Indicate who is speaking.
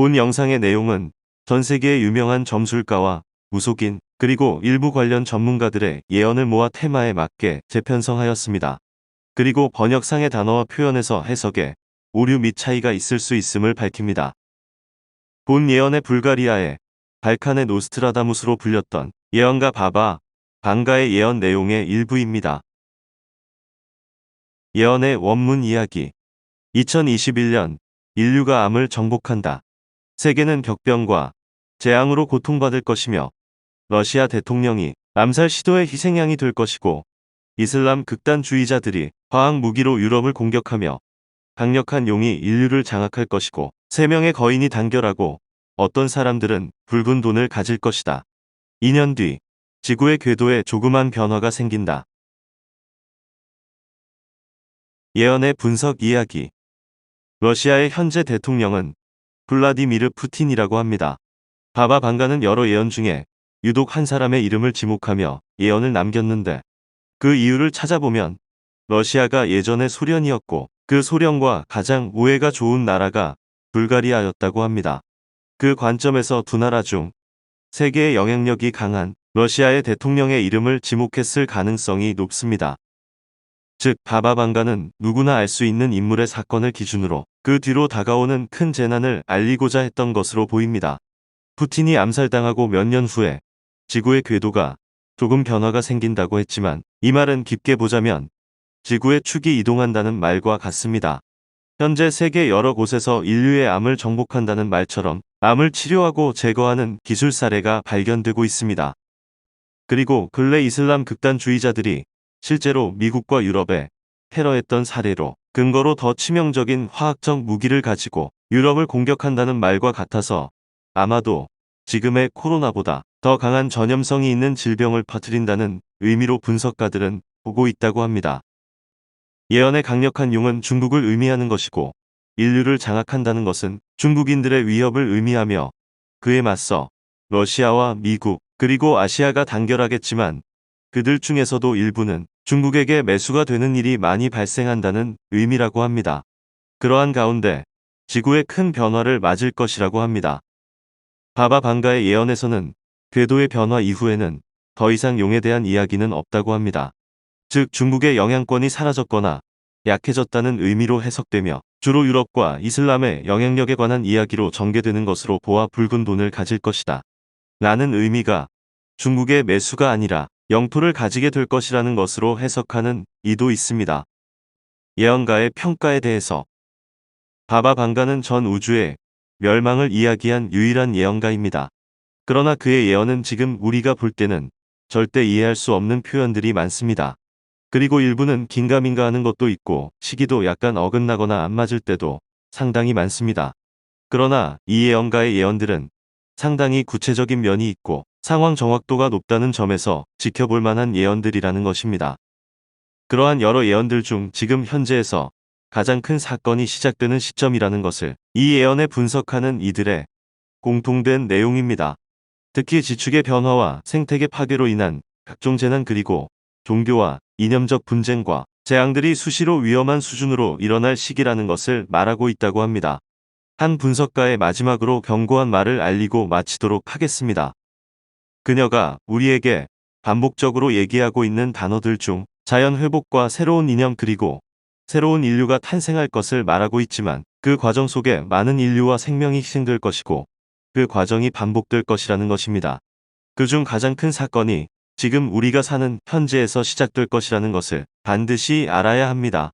Speaker 1: 본 영상의 내용은 전 세계의 유명한 점술가와 무속인 그리고 일부 관련 전문가들의 예언을 모아 테마에 맞게 재편성하였습니다. 그리고 번역상의 단어와 표현에서 해석에 오류 및 차이가 있을 수 있음을 밝힙니다. 본 예언의 불가리아의 발칸의 노스트라다무스로 불렸던 예언가 바바, 방가의 예언 내용의 일부입니다. 예언의 원문 이야기 2021년 인류가 암을 정복한다. 세계는 격병과 재앙으로 고통받을 것이며 러시아 대통령이 암살 시도의 희생양이 될 것이고 이슬람 극단주의자들이 화학 무기로 유럽을 공격하며 강력한 용이 인류를 장악할 것이고 세 명의 거인이 단결하고 어떤 사람들은 붉은 돈을 가질 것이다. 2년 뒤 지구의 궤도에 조그만 변화가 생긴다. 예언의 분석 이야기 러시아의 현재 대통령은 블라디미르 푸틴이라고 합니다. 바바 방가는 여러 예언 중에 유독 한 사람의 이름을 지목하며 예언을 남겼는데 그 이유를 찾아보면 러시아가 예전에 소련이었고 그 소련과 가장 우애가 좋은 나라가 불가리아였다고 합니다. 그 관점에서 두 나라 중 세계의 영향력이 강한 러시아의 대통령의 이름을 지목했을 가능성이 높습니다. 즉 바바방가는 누구나 알 수 있는 인물의 사건을 기준으로 그 뒤로 다가오는 큰 재난을 알리고자 했던 것으로 보입니다. 푸틴이 암살당하고 몇 년 후에 지구의 궤도가 조금 변화가 생긴다고 했지만 이 말은 깊게 보자면 지구의 축이 이동한다는 말과 같습니다. 현재 세계 여러 곳에서 인류의 암을 정복한다는 말처럼 암을 치료하고 제거하는 기술 사례가 발견되고 있습니다. 그리고 근래 이슬람 극단주의자들이 실제로 미국과 유럽에 테러했던 사례로 근거로 더 치명적인 화학적 무기를 가지고 유럽을 공격한다는 말과 같아서 아마도 지금의 코로나보다 더 강한 전염성이 있는 질병을 퍼뜨린다는 의미로 분석가들은 보고 있다고 합니다. 예언의 강력한 용은 중국을 의미하는 것이고 인류를 장악한다는 것은 중국인들의 위협을 의미하며 그에 맞서 러시아와 미국 그리고 아시아가 단결하겠지만 그들 중에서도 일부는 중국에게 매수가 되는 일이 많이 발생한다는 의미라고 합니다. 그러한 가운데 지구의 큰 변화를 맞을 것이라고 합니다. 바바 방가의 예언에서는 궤도의 변화 이후에는 더 이상 용에 대한 이야기는 없다고 합니다. 즉 중국의 영향권이 사라졌거나 약해졌다는 의미로 해석되며 주로 유럽과 이슬람의 영향력에 관한 이야기로 전개되는 것으로 보아 붉은 돈을 가질 것이다. 라는 의미가 중국의 매수가 아니라 영토를 가지게 될 것이라는 것으로 해석하는 이도 있습니다. 예언가의 평가에 대해서 바바 방가는 전 우주의 멸망을 이야기한 유일한 예언가입니다. 그러나 그의 예언은 지금 우리가 볼 때는 절대 이해할 수 없는 표현들이 많습니다. 그리고 일부는 긴가민가 하는 것도 있고 시기도 약간 어긋나거나 안 맞을 때도 상당히 많습니다. 그러나 이 예언가의 예언들은 상당히 구체적인 면이 있고 상황 정확도가 높다는 점에서 지켜볼 만한 예언들이라는 것입니다. 그러한 여러 예언들 중 지금 현재에서 가장 큰 사건이 시작되는 시점이라는 것을 이 예언에 분석하는 이들의 공통된 내용입니다. 특히 지축의 변화와 생태계 파괴로 인한 각종 재난 그리고 종교와 이념적 분쟁과 재앙들이 수시로 위험한 수준으로 일어날 시기라는 것을 말하고 있다고 합니다. 한 분석가의 마지막으로 경고한 말을 알리고 마치도록 하겠습니다. 그녀가 우리에게 반복적으로 얘기하고 있는 단어들 중 자연 회복과 새로운 이념 그리고 새로운 인류가 탄생할 것을 말하고 있지만 그 과정 속에 많은 인류와 생명이 희생될 것이고 그 과정이 반복될 것이라는 것입니다. 그중 가장 큰 사건이 지금 우리가 사는 현재에서 시작될 것이라는 것을 반드시 알아야 합니다.